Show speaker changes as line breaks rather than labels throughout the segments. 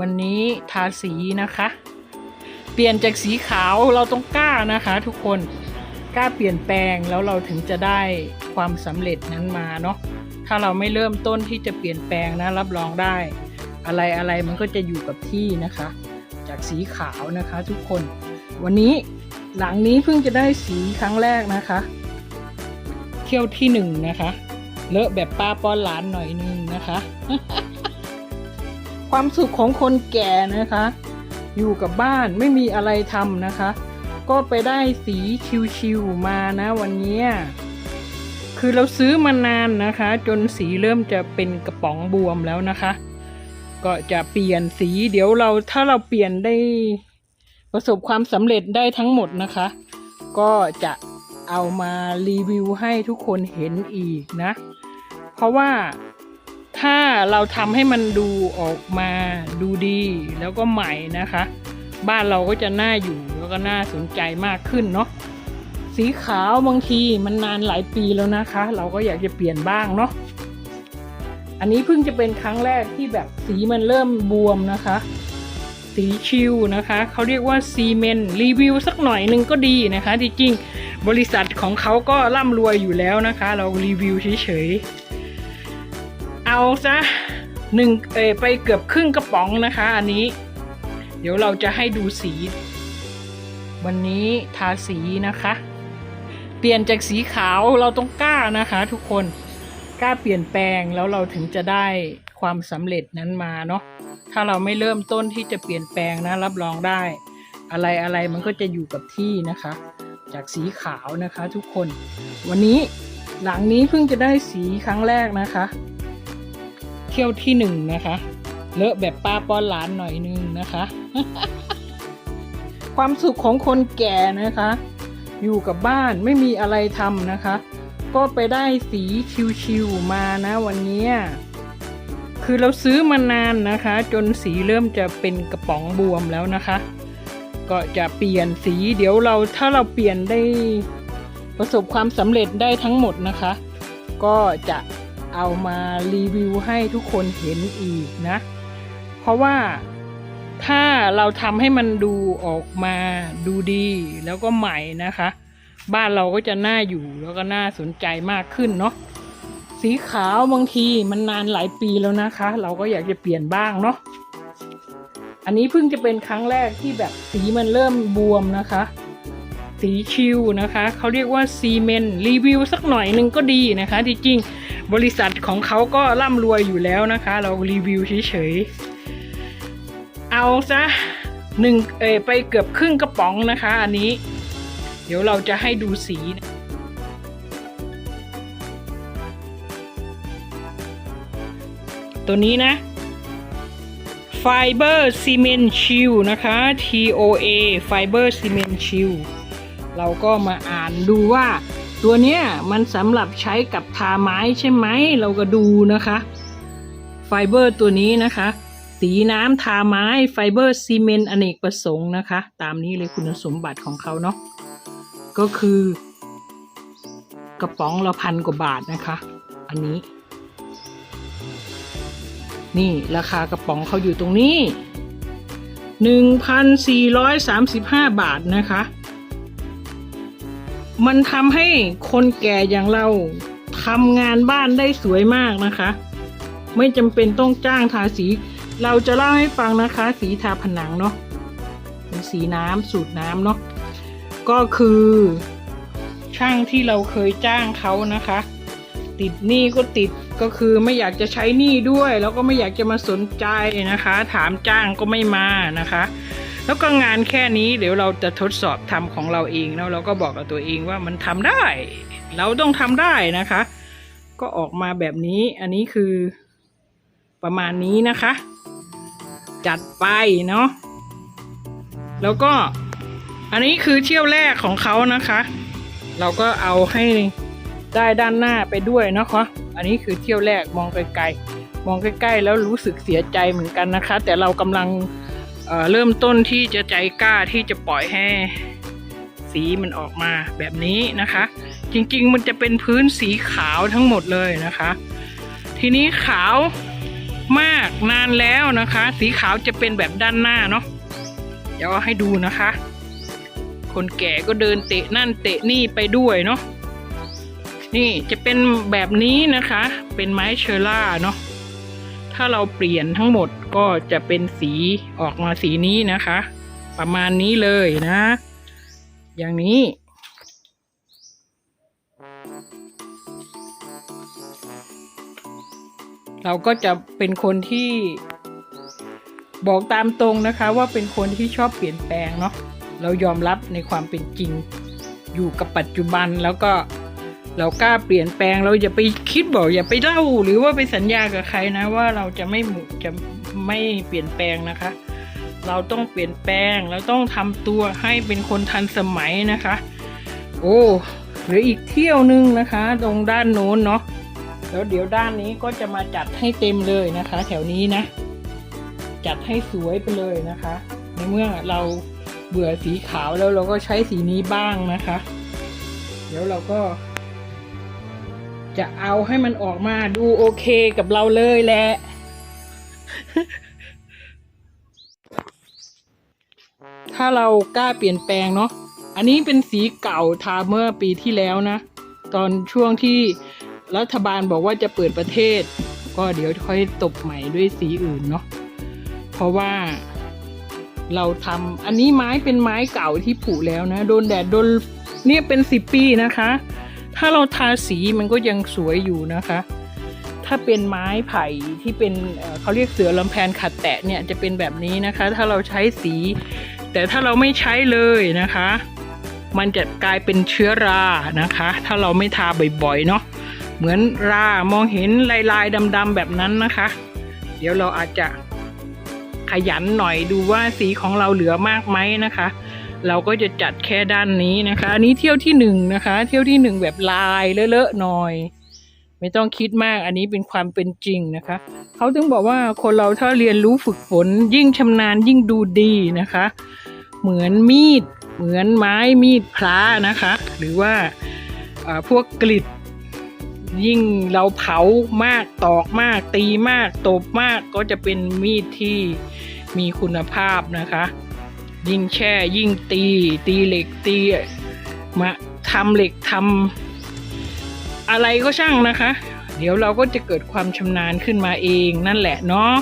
วันนี้ทาสีนะคะ เปลี่ยนจากสีขาวเราต้องกล้านะคะ ทุกคนกล้าเปลี่ยนแปลงแล้วเราถึงจะได้ความสำเร็จนั้นมาเนาะถ้าเราไม่เริ่มต้นที่จะเปลี่ยนแปลงนะรับรองได้ อะไรอะไรมันก็จะอยู่กับที่นะคะ จากสีขาวนะคะทุกคน วันนี้หลังนี้เพิ่งจะได้สีครั้งแรกนะคะ เที่ยวที่หนึ่งนะคะเลอะแบบป้าป้อนหลานหน่อยนึงนะคะ ความสุขของคนแก่นะคะ อยู่กับบ้านไม่มีอะไรทำนะคะ ก็ไปได้สีชิวๆมานะวันเนี้ยคือเราซื้อมานานนะคะ จนสีเริ่มจะเป็นกระป๋องบวมแล้วนะคะ ก็จะเปลี่ยนสีเดี๋ยวเราถ้าเราเปลี่ยนได้ประสบความสำเร็จได้ทั้งหมดนะคะ ก็จะเอามารีวิวให้ทุกคนเห็นอีกนะ เพราะว่า ถ้าเราทำให้มันดูออกมาดูดีแล้วก็ใหม่นะคะ บ้านเราก็จะน่าอยู่แล้วก็น่าสนใจมากขึ้นเนาะสีขาวบางทีมันนานหลายปีแล้วนะคะ เราก็อยากจะเปลี่ยนบ้างเนาะอันนี้เพิ่งจะเป็นครั้งแรกที่แบบสีมันเริ่มบวมนะคะ สีชิวนะคะเขาเรียกว่าซีเมนรีวิวสักหน่อยหนึ่งก็ดีนะคะจริงบริษัทของเขาก็ร่ำรวยอยู่แล้วนะคะ เรารีวิวเฉยๆ เอาซะหนึ่งเอไปเกือบครึ่งกระป๋องนะคะ อันนี้ เดี๋ยวเราจะให้ดูสี วันนี้ทาสีนะคะ เปลี่ยนจากสีขาวเราต้องกล้านะคะ ทุกคนกล้าเปลี่ยนแปลงแล้วเราถึงจะได้ความสำเร็จนั้นมาเนาะถ้าเราไม่เริ่มต้นที่จะเปลี่ยนแปลงนะ รับรองได้ อะไรอะไรมันก็จะอยู่กับที่นะคะ จากสีขาวนะคะ ทุกคน วันนี้หลังนี้เพิ่งจะได้สีครั้งแรกนะคะ ที่ยวที่หนึ่งนะคะ เลอะแบบป้าป้อนหลานหน่อยนึงนะคะ ความสุขของคนแก่นะคะ อยู่กับบ้านไม่มีอะไรทำนะคะ ก็ไปได้สีชิวๆมานะวันนี้คือเราซื้อมานานนะคะ จนสีเริ่มจะเป็นกระป๋องบวมแล้วนะคะ ก็จะเปลี่ยนสีเดี๋ยวเราถ้าเราเปลี่ยนได้ประสบความสำเร็จได้ทั้งหมดนะคะ ก็จะ เอามารีวิวให้ทุกคนเห็นอีกนะ เพราะว่าถ้าเราทำให้มันดูออกมาดูดีแล้วก็ใหม่นะคะ บ้านเราก็จะน่าอยู่แล้วก็น่าสนใจมากขึ้นเนาะสีขาวบางทีมันนานหลายปีแล้วนะคะ เราก็อยากจะเปลี่ยนบ้างเนาะอันนี้เพิ่งจะเป็นครั้งแรกที่แบบสีมันเริ่มบวมนะคะ สีชิวนะคะ เขาเรียกว่าซีเมนต์รีวิวสักหน่อยหนึ่งก็ดีนะคะจริง บริษัทของเขาก็ร่ำรวยอยู่แล้วนะคะ เรารีวิวเฉยๆ เอาซะหนึ่งเอไปเกือบครึ่งกระป๋องนะคะ อันนี้ เดี๋ยวเราจะให้ดูสีตัวนี้นะ Fiber Cement Shield นะคะ TOA Fiber Cement Shield เราก็มาอ่านดูว่า ตัวเนี้ยมันสำหรับใช้กับทาไม้ใช่ไหมเราก็ดูนะคะ ไฟเบอร์ตัวนี้นะคะ สีน้ำทาไม้ไฟเบอร์ซีเมนต์อเนกประสงค์นะคะ ตามนี้เลยคุณสมบัติของเขาเนาะก็คือกระป๋องละพันกว่าบาทนะคะ อันนี้ นี่ราคากระป๋องเขาอยู่ตรงนี้ 1,435 บาทนะคะ มันทำให้คนแก่อย่างเราทำงานบ้านได้สวยมากนะคะ ไม่จำเป็นต้องจ้างทาสี เราจะเล่าให้ฟังนะคะ สีทาผนังเนาะเป็นสีน้ำสูตรน้ำเนาะก็คือ ช่างที่เราเคยจ้างเขานะคะ ติดหนี้ก็ติดก็คือไม่อยากจะใช้หนี้ด้วย แล้วก็ไม่อยากจะมาสนใจนะคะ ถามจ้างก็ไม่มานะคะ แล้วก็งานแค่นี้เดี๋ยวเราจะทดสอบทำของเราเองแล้วเราก็บอกกับตัวเองว่ามันทำได้ เราต้องทำได้นะคะ ก็ออกมาแบบนี้อันนี้คือประมาณนี้นะคะ จัดไปเนาะแล้วก็อันนี้คือเที่ยวแรกของเขานะคะ เราก็เอาให้ได้ด้านหน้าไปด้วยนะคะอันนี้คือเที่ยวแรกมองไกลๆมองใกล้ๆ แล้วรู้สึกเสียใจเหมือนกันนะคะ แต่เรากำลัง เริ่มต้นที่จะใจกล้าที่จะปล่อยให้สีมันออกมาแบบนี้นะคะ จริงๆมันจะเป็นพื้นสีขาวทั้งหมดเลยนะคะ ทีนี้ขาวมากนานแล้วนะคะ สีขาวจะเป็นแบบด้านหน้าเนาะเดี๋ยวให้ดูนะคะ คนแก่ก็เดินเตะนั่นเตะนี่ไปด้วยเนาะนี่จะเป็นแบบนี้นะคะ เป็นไม้เชอร่าเนาะ ถ้าเราเปลี่ยนทั้งหมดก็จะเป็นสีออกมาสีนี้นะคะ ประมาณนี้เลยนะ อย่างนี้เราก็จะเป็นคนที่บอกตามตรงนะคะว่าเป็นคนที่ชอบเปลี่ยนแปลงเนาะเรายอมรับในความเป็นจริง อยู่กับปัจจุบันแล้วก็ เรากล้าเปลี่ยนแปลงเราอย่าไปคิดบอกอย่าไปเล่า หรือว่าไปสัญญากับใครนะว่าเราจะไม่จะไม่เปลี่ยนแปลงนะคะ เราต้องเปลี่ยนแปลงเราต้องทำตัวให้เป็นคนทันสมัยนะคะ โอ้หลืออีกเที่ยวนึงนะคะ ตรงด้านโน้นเนาะแล้วเดี๋ยวด้านนี้ก็จะมาจัดให้เต็มเลยนะคะ แถวนี้นะ จัดให้สวยไปเลยนะคะ ในเมื่อเราเบื่อสีขาวแล้วเราก็ใช้สีนี้บ้างนะคะ เดี๋ยวเราก็ จะเอาให้มันออกมาดูโอเคกับเราเลยแหละถ้าเรากล้าเปลี่ยนแปลงเนาะ อันนี้เป็นสีเก่าทาเมื่อปีที่แล้วนะ ตอนช่วงที่รัฐบาลบอกว่าจะเปิดประเทศ ก็เดี๋ยวค่อยตบใหม่ด้วยสีอื่นเนาะ เพราะว่าเราทำอันนี้ไม้เป็นไม้เก่าที่ผุแล้วนะ โดนแดดโดนเนี่ยเป็นสิบปีนะคะ ถ้าเราทาสีมันก็ยังสวยอยู่นะคะ ถ้าเป็นไม้ไผ่ที่เป็นเขาเรียกเสือลำแพนขัดแตะเนี่ยจะเป็นแบบนี้นะคะ ถ้าเราใช้สี แต่ถ้าเราไม่ใช้เลยนะคะ มันจะกลายเป็นเชื้อรานะคะ ถ้าเราไม่ทาบ่อยๆเนาะเหมือนรามองเห็นลายๆดำๆแบบนั้นนะคะ เดี๋ยวเราอาจจะขยันหน่อยดูว่าสีของเราเหลือมากไหมนะคะ เราก็จะจัดแค่ด้านนี้นะคะอันนี้เที่ยวที่หนึ่งนะคะ เที่ยวที่หนึ่งแบบลายเลอะๆหน่อย ไม่ต้องคิดมากอันนี้เป็นความเป็นจริงนะคะเขาถึงบอกว่าคนเราถ้าเรียนรู้ฝึกฝน ยิ่งชำนาญยิ่งดูดีนะคะ เหมือนมีด เหมือนไม้มีดพระนะคะ หรือว่าพวกกลิดยิ่งเราเผามากตอกมาก ตีมากตบมากก็จะเป็นมีดที่มีคุณภาพนะคะ ยิ่งแช่ ยิ่งตี ตีเหล็กตีมาทำเหล็กทำอะไรก็ช่างนะคะ เดี๋ยวเราก็จะเกิดความชำนาญขึ้นมาเองนั่นแหละเนาะ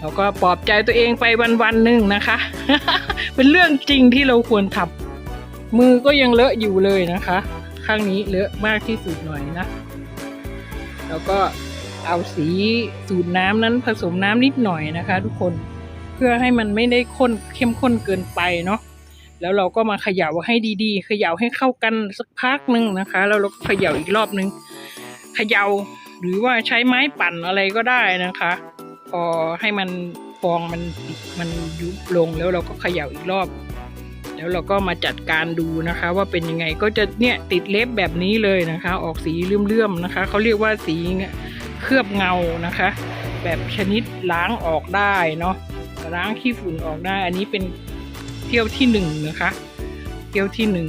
เราก็ปลอบใจตัวเองไปวันๆหนึ่งนะคะ เป็นเรื่องจริงที่เราควรทำมือก็ยังเลอะอยู่เลยนะคะ ข้างนี้เลอะมากที่สุดหน่อยนะ แล้วก็เอาสีสูตรน้ำนั้นผสมน้ำนิดหน่อยนะคะ ทุกคน เพื่อให้มันไม่ได้ข้นเข้มข้นเกินไปเนาะแล้วเราก็มาเขย่าให้ดีๆ เขย่าให้เข้ากันสักพักหนึ่งนะคะ แล้วเราก็เขย่าอีกรอบหนึ่งเขย่าหรือว่าใช้ไม้ปั่นอะไรก็ได้นะคะ พอให้มันฟองมันมันยุบลงแล้วเราก็เขย่าอีกรอบ แล้วเราก็มาจัดการดูนะคะ ว่าเป็นยังไงก็จะเนี่ยติดเล็บแบบนี้เลยนะคะ ออกสีเลื่อมๆนะคะเขาเรียกว่าสีเคลือบเงานะคะ แบบชนิดล้างออกได้เนาะ ล้างขี้ฝุ่นออกได้ อันนี้เป็นเที่ยวที่หนึ่งนะคะ เที่ยวที่หนึ่ง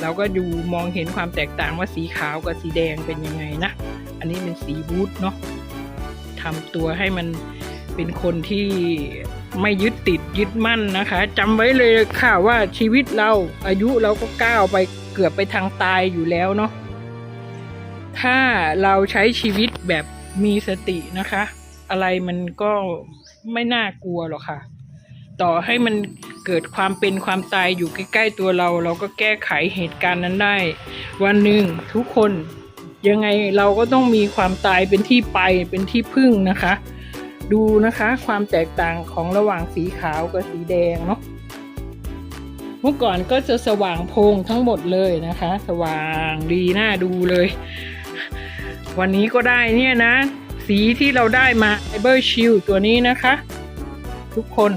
เราก็ดูมองเห็นความแตกต่างว่าสีขาวกับสีแดงเป็นยังไงนะ อันนี้เป็นสีบูทเนาะทำตัวให้มันเป็นคนที่ไม่ยึดติดยึดมั่นนะคะจำไว้เลยค่ะว่าชีวิตเราอายุเราก็ก้าวไปเกือบไปทางตายอยู่แล้วเนาะถ้าเราใช้ชีวิตแบบมีสตินะคะ อะไรมันก็ ไม่น่ากลัวหรอกค่ะ ต่อให้มันเกิดความเป็นความตายอยู่ใกล้ๆตัวเรา เราก็แก้ไขเหตุการณ์นั้นได้ วันหนึ่งทุกคนยังไงเราก็ต้องมีความตายเป็นที่ไปเป็นที่พึ่งนะคะ ดูนะคะความแตกต่างของระหว่างสีขาวกับสีแดงเนาะเมื่อก่อนก็จะสว่างโพงทั้งหมดเลยนะคะ สว่างดีน่าดูเลย วันนี้ก็ได้เนี่ยนะ สีที่เราได้มา Fiber Shield ตัวนี้นะคะ ทุกคน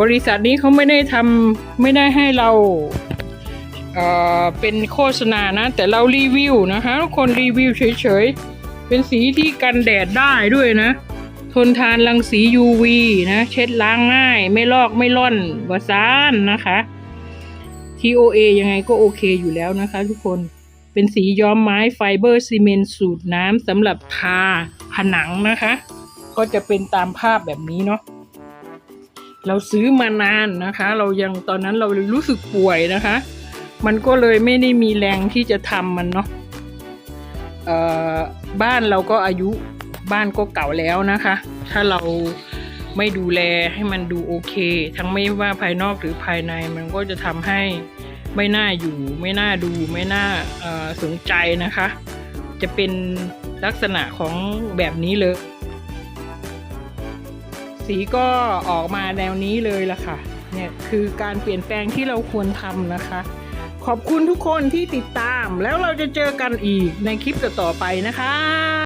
บริษัทนี้เขาไม่ได้ทำไม่ได้ให้เราเเป็นโฆษณานะ แต่เรารีวิวนะคะ ทุกคนรีวิวเฉยๆ เป็นสีที่กันแดดได้ด้วยนะ ทนทานรังสี UV นะ เช็ดล้างง่าย ไม่ลอกไม่ล่อนวาซานนะคะ TOA ยังไงก็โอเคอยู่แล้วนะคะทุกคน เป็นสีย้อมไม้ไฟเบอร์ซีเมนต์สูตรน้ำสำหรับทาผนังนะคะ ก็จะเป็นตามภาพแบบนี้เนาะเราซื้อมานานนะคะ เรายังตอนนั้นเรารู้สึกป่วยนะคะ มันก็เลยไม่ได้มีแรงที่จะทำมันเนาะบ้านเราก็อายุบ้านก็เก่าแล้วนะคะ ถ้าเราไม่ดูแลให้มันดูโอเค ทั้งไม่ว่าภายนอกหรือภายในมันก็จะทำให้ ไม่น่าอยู่ ไม่น่าดู ไม่น่าเออสนใจนะคะ จะเป็นลักษณะของแบบนี้เลย สีก็ออกมาแนวนี้เลยล่ะค่ะ เนี่ยคือการเปลี่ยนแปลงที่เราควรทำนะคะ ขอบคุณทุกคนที่ติดตามแล้วเราจะเจอกันอีกในคลิปต่อๆไปนะคะ